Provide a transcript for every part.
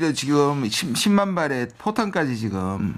오히려 지금 10, 만 발의 포탄까지 지금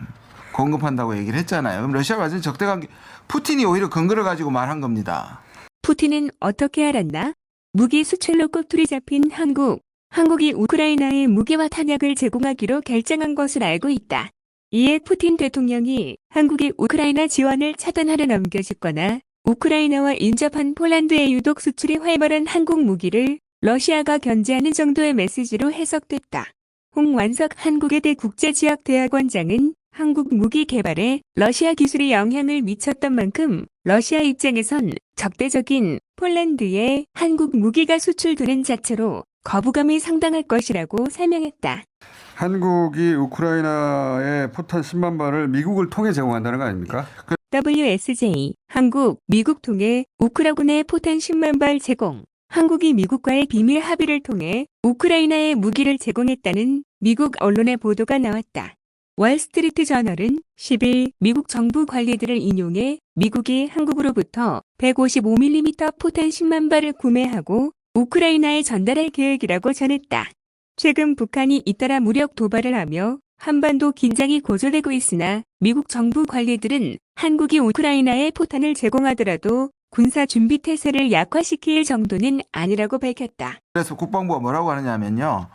공급한다고 얘기를 했잖아요. 그럼 러시아가 완전 적대 관계 푸틴이 오히려 근거를 가지고 말한 겁니다. 푸틴은 어떻게 알았나? 무기 수출로 꼬투리 잡힌 한국. 한국이 우크라이나에 무기와 탄약을 제공하기로 결정한 것을 알고 있다. 이에 푸틴 대통령이 한국이 우크라이나 지원을 차단하려 넘겨짓거나 우크라이나와 인접한 폴란드의 유독 수출이 활발한 한국 무기를 러시아가 견제하는 정도의 메시지로 해석됐다. 홍완석 한국외대 국제지역대학원장은 한국 무기 개발에 러시아 기술이 영향을 미쳤던 만큼 러시아 입장에선 적대적인 폴란드에 한국 무기가 수출되는 자체로 거부감이 상당할 것이라고 설명했다. 한국이 우크라이나에 포탄 10만 발을 미국을 통해 제공한다는 거 아닙니까? WSJ, 한국, 미국 통해 우크라군의 포탄 10만 발 제공. 한국이 미국과의 비밀 합의를 통해 우크라이나에 무기를 제공했다는 미국 언론의 보도가 나왔다. 월스트리트 저널은 10일 미국 정부 관리들을 인용해 미국이 한국으로부터 155mm 포탄 10만 발을 구매하고 우크라이나에 전달할 계획이라고 전했다. 최근 북한이 잇따라 무력 도발을 하며 한반도 긴장이 고조되고 있으나 미국 정부 관리들은 한국이 우크라이나에 포탄을 제공하더라도 군사 준비 태세를 약화시킬 정도는 아니라고 밝혔다. 그래서 국방부가 뭐라고 하느냐면요.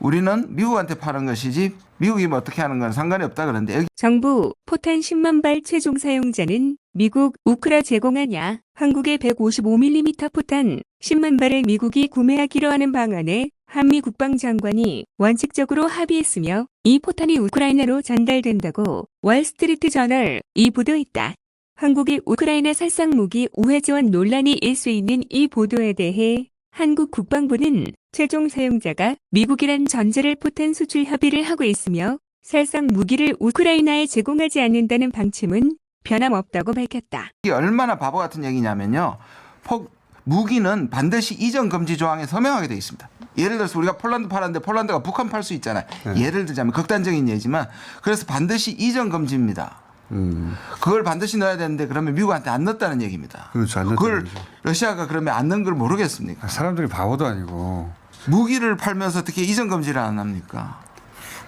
우리는 미국한테 파는 것이지 미국이 뭐 어떻게 하는 건 상관이 없다 그러는데 여기 정부 포탄 10만 발 최종 사용자는 미국 우크라 제공하냐 한국의 155mm 포탄 10만 발을 미국이 구매하기로 하는 방안에 한미 국방장관이 원칙적으로 합의했으며 이 포탄이 우크라이나로 전달된다고 월스트리트 저널 이 보도했다. 한국이 우크라이나 살상 무기 우회 지원 논란이 일 수 있는 이 보도에 대해 한국 국방부는 최종 사용자가 미국이란 전제를 포탄 수출 협의를 하고 있으며 살상 무기를 우크라이나에 제공하지 않는다는 방침은 변함없다고 밝혔다. 이게 얼마나 바보 같은 얘기냐면요. 폭 무기는 반드시 이전 금지 조항에 서명하게 돼 있습니다. 예를 들어서 우리가 폴란드 팔았는데 폴란드가 북한 팔 수 있잖아요. 예를 들자면 극단적인 예지만 그래서 반드시 이전 금지입니다. 음, 그걸 반드시 넣어야 되는데 그러면 미국한테 안 넣었다는 얘기입니다. 그렇죠. 안 그걸 얘기죠. 러시아가 그러면 안 넣은 걸 모르겠습니까? 사람들이 바보도 아니고 무기를 팔면서 어떻게 이전 금지를 안 합니까?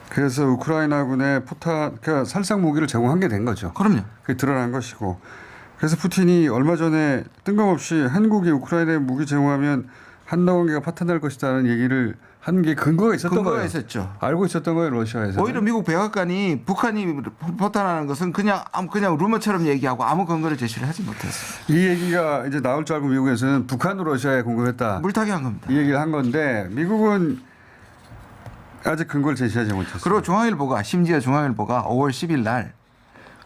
그래서 우크라이나군의 포탄 그러니까 살상 무기를 제공한 게 된 거죠. 그럼요. 그게 드러난 것이고 그래서 푸틴이 얼마 전에 뜬금없이 한국이 우크라이나에 무기 제공하면 한나원계가 파탄날 것이다는 얘기를 한 게 근거가 있었던 근거가 거예요. 있었죠. 알고 있었던 거예요 러시아에서. 오히려 미국 백악관이 북한이 포탄하는 것은 그냥 그냥 루머처럼 얘기하고 아무 근거를 제시를 하지 못했어요. 이 얘기가 이제 나올 줄 알고 미국에서는 북한도 러시아에 공급했다. 물타기 한 겁니다. 이 얘기를 한 건데 미국은 아직 근거를 제시하지 못했어요. 그리고 중앙일보가 심지어 중앙일보가 5월 10일 날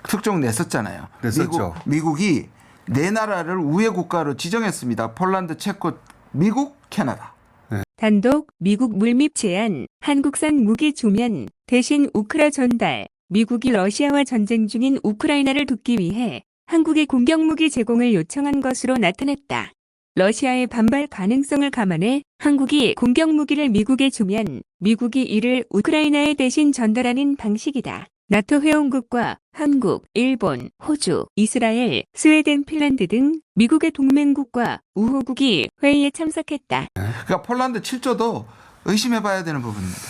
특종 냈었잖아요. 냈었죠. 미국, 미국이 네 나라를 우회 국가로 지정했습니다. 폴란드, 체코, 미국, 캐나다. 단독 미국 물밑 제한 한국산 무기 주면 대신 우크라 전달 미국이 러시아와 전쟁 중인 우크라이나를 돕기 위해 한국의 공격 무기 제공을 요청한 것으로 나타났다. 러시아의 반발 가능성을 감안해 한국이 공격 무기를 미국에 주면 미국이 이를 우크라이나에 대신 전달하는 방식이다. 나토 회원국과 한국, 일본, 호주, 이스라엘, 스웨덴, 핀란드 등 미국의 동맹국과 우호국이 회의에 참석했다. 그러니까 폴란드 7조도 의심해봐야 되는 부분입니다.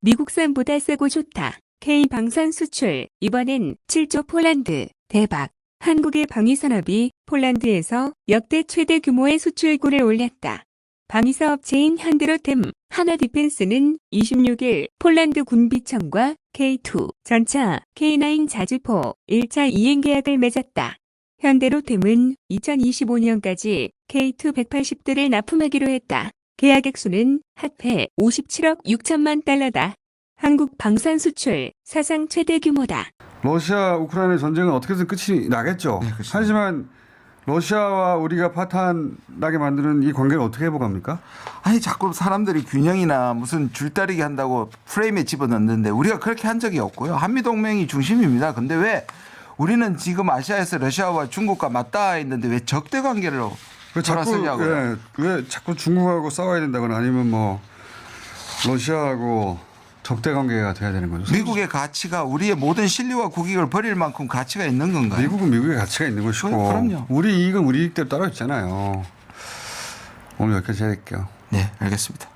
미국산보다 싸고 좋다. K 방산 수출. 이번엔 7조 폴란드. 대박. 한국의 방위산업이 폴란드에서 역대 최대 규모의 수출고를 올렸다. 방위사 업체인 현대로템, 하나디펜스는 26일 폴란드 군비청과 K2 전차 K9 자주포 1차 이행 계약을 맺었다. 현대로템은 2025년까지 K2 180대를 납품하기로 했다. 계약액 수는 합해 57억 6천만 달러다. 한국 방산 수출 사상 최대 규모다. 러시아 우크라이나 전쟁은 어떻게든 끝이 나겠죠. 네. 하지만 러시아와 우리가 파탄 나게 만드는 이 관계를 어떻게 해보갑니까? 아니 자꾸 사람들이 균형이나 무슨 줄다리기 한다고 프레임에 집어넣는데 우리가 그렇게 한 적이 없고요. 한미 동맹이 중심입니다. 근데 왜 우리는 지금 아시아에서 러시아와 중국과 맞닿아 있는데 왜 적대 관계를 왜 자꾸? 예, 왜 자꾸 중국하고 싸워야 된다거나 아니면 뭐 러시아하고 적대 관계가 돼야 되는 거죠. 미국의 가치가 우리의 모든 신뢰와 국익을 버릴 만큼 가치가 있는 건가요? 미국은 미국의 가치가 있는 것이고 그- 그럼요. 우리 이익은 우리 이익대로 따로 있잖아요. 오늘 여기까지 해야 될게요. 네, 알겠습니다.